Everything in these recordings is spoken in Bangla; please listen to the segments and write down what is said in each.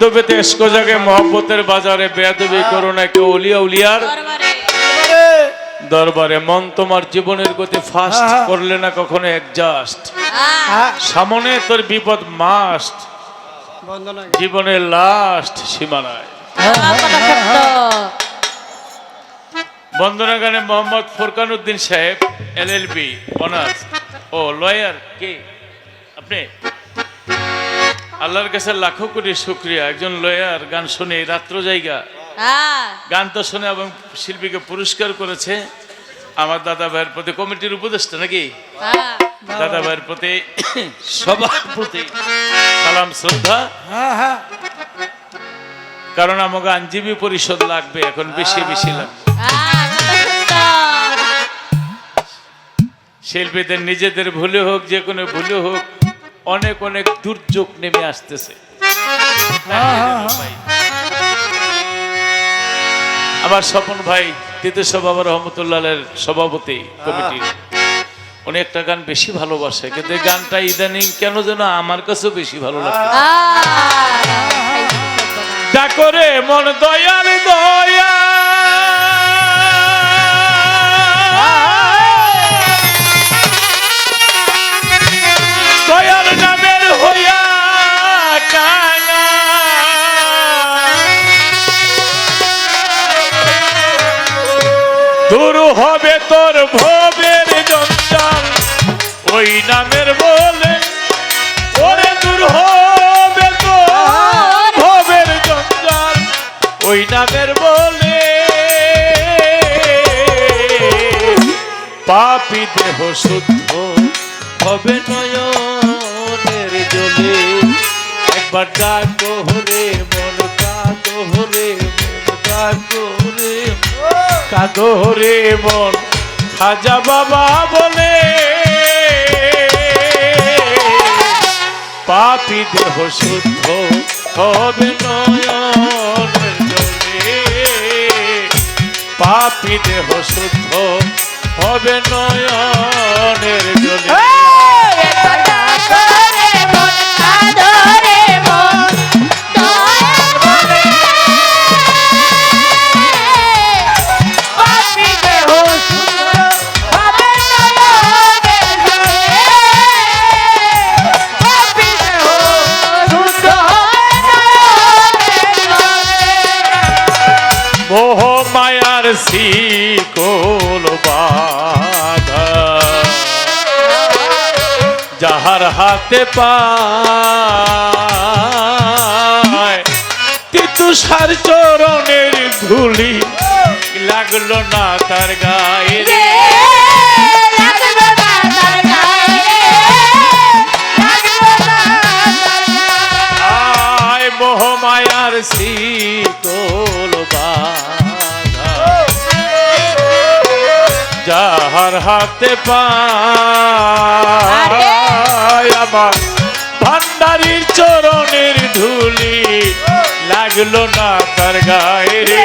বেদবেতে এসকো জাগে মহব্বতের বাজারে করো না কেউ উলিয়া উলিয়ার দরবারে। দরবারে। মন তোমার জীবনের গতি ফাস্ট করলে না কখনো অ্যাডজাস্ট সামনে তোর বিপদ মাস্ট জীবনের লাস্ট সীমানায়। বন্দনা গানে মোহাম্মদ ফোরকান উদ্দিন সাহেব এলএলবি অনার্স। ও লয়ার কে? আপনি? আল্লাহর কাছে লাখো কোটি শুক্রিয়া। একজন লয়ার গান শুনে রাত্র জায়গা। গান তো শুনে এবং শিল্পীকে পুরস্কার করেছে। আমার দাদা ভাইয়ের প্রতি কমিটির উপদেষ্টা নাকি? দাদা ভাইয়ের প্রতি সবার প্রতি সালাম শ্রদ্ধা। হ্যাঁ হ্যাঁ। কারণ আমাকে আইনজীবী পরিষদ লাগবে এখন বেশি বেশি লাগবে। শিল্পীদের নিজেদের ভুলে হোক যে কোনো ভুলে হোক অনেক অনেক দুর্যোগ নেমে আসতেছে আমার স্বপন ভাই তৃতীয় সভা রহমতুল্লাহের সভাপতি কমিটি উনি একটা গান বেশি ভালোবাসে কিন্তু এই গানটা ইদানিং কেন যেন আমার কাছেও বেশি ভালো লাগে ডাকরে মন দয়াল দয়া তোর ভবের জঞ্জাল, ওই নামের বলে ওরে দূর হবে তোর ভবের জঞ্জাল, ওই নামের বলে। পাপি দেহ শুদ্ধ হবে নয়নের জলে। একবার ডাকো রে মন কাঁদো রে মন ডাকো রে কাঁদো রে মন। খাজা বাবা বলে, পাপি দেহ শুদ্ধ হবে নয়ন জলে। পাপি দেহ শুদ্ধ হবে নয়নের জলে। শিকল বাধা যাহার হাতে পায়, তিতুষার চরণের ধুলি লাগল না তার গায়ে রে। রে লাগল যাহার হাতে পায় আমার ভান্ডারির চরণের ধুলি লাগল না তার গায়ে রে।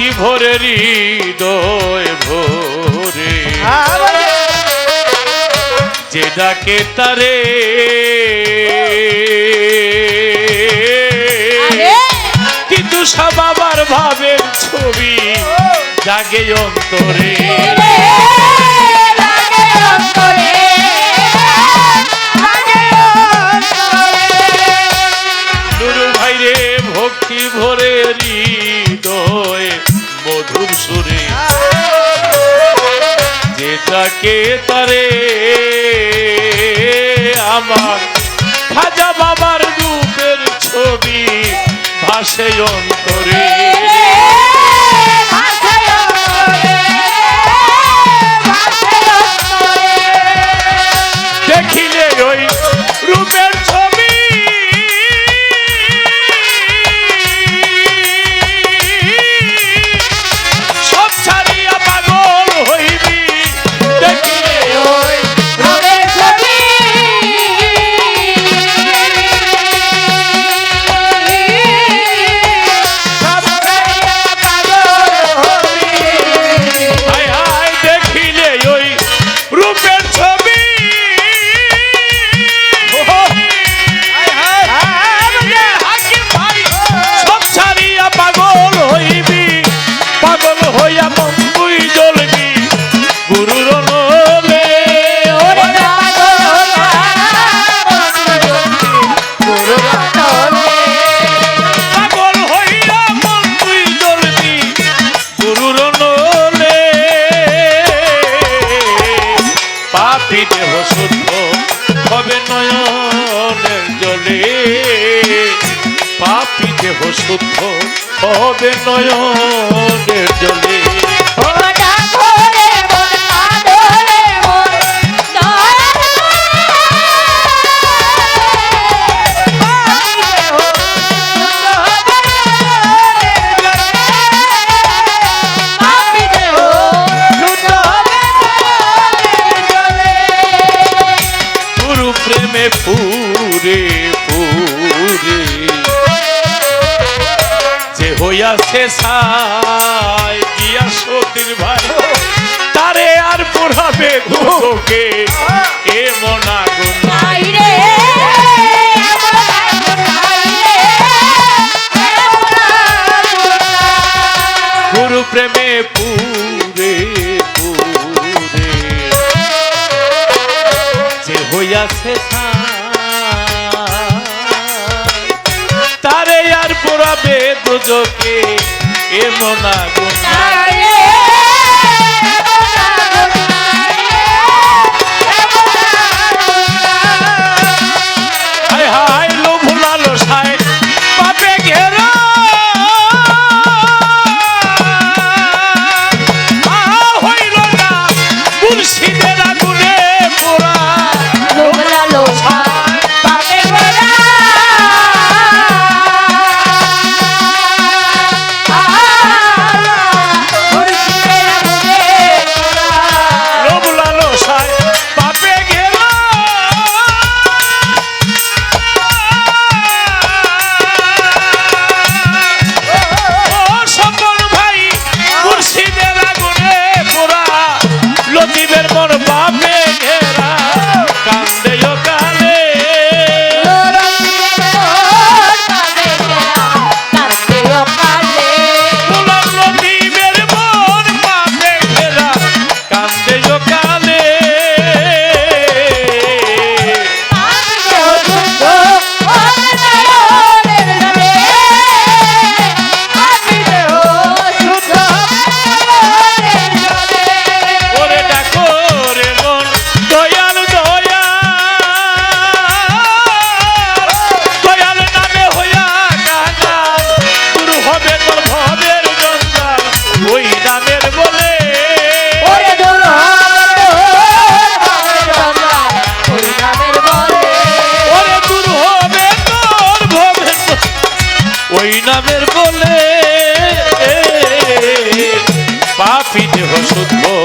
কি ভরে হৃদয় ভোরে। যে ডাকে তারে। কিন্তু বাবার ভাবের ছবি জাগে অন্তরে। কে তরে? আমার খাজা বাবার রূপের ছবি ভাসে অন্তরে। দেহ শুদ্ধ হবে নয় জলে। হইয়াছে সাই গিয়া সতীর ভাই। তারে আর পড়াবে ঘুমকে এ মনা গুরু প্রেমে পুরে পুরে। যে হইয়াছে সাই হবে দুজকে এমন আগুন Football.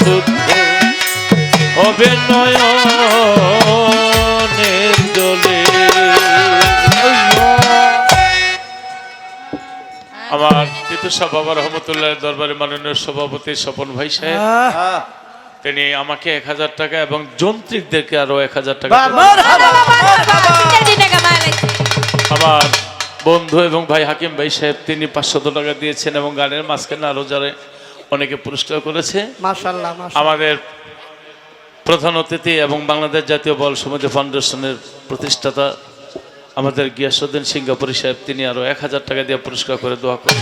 শুদ্ধ হবে নয়নের জলে আমার তিতুসা বাবা রহমতুল্লাহ দরবারে মাননীয় সভাপতি স্বপন ভাই সাহেব। তিনি আমাকে এক হাজার টাকা এবং যন্ত্রিকদেরকে আরও এক হাজার টাকা। আমার বন্ধু এবং ভাই হাকিম ভাই সাহেব তিনি পাঁচশত টাকা দিয়েছেন এবং গানের মাঝখানে আরও যারা অনেকে পুরস্কার করেছে। আমাদের প্রধান অতিথি এবং বাংলাদেশ জাতীয় বল সমিতি ফাউন্ডেশনের প্রতিষ্ঠাতা আমাদের গিয়াসুদ্দিন সিঙ্গাপুরি সাহেব তিনি আরও এক হাজার টাকা দিয়ে পুরস্কার করে দোয়া করেন।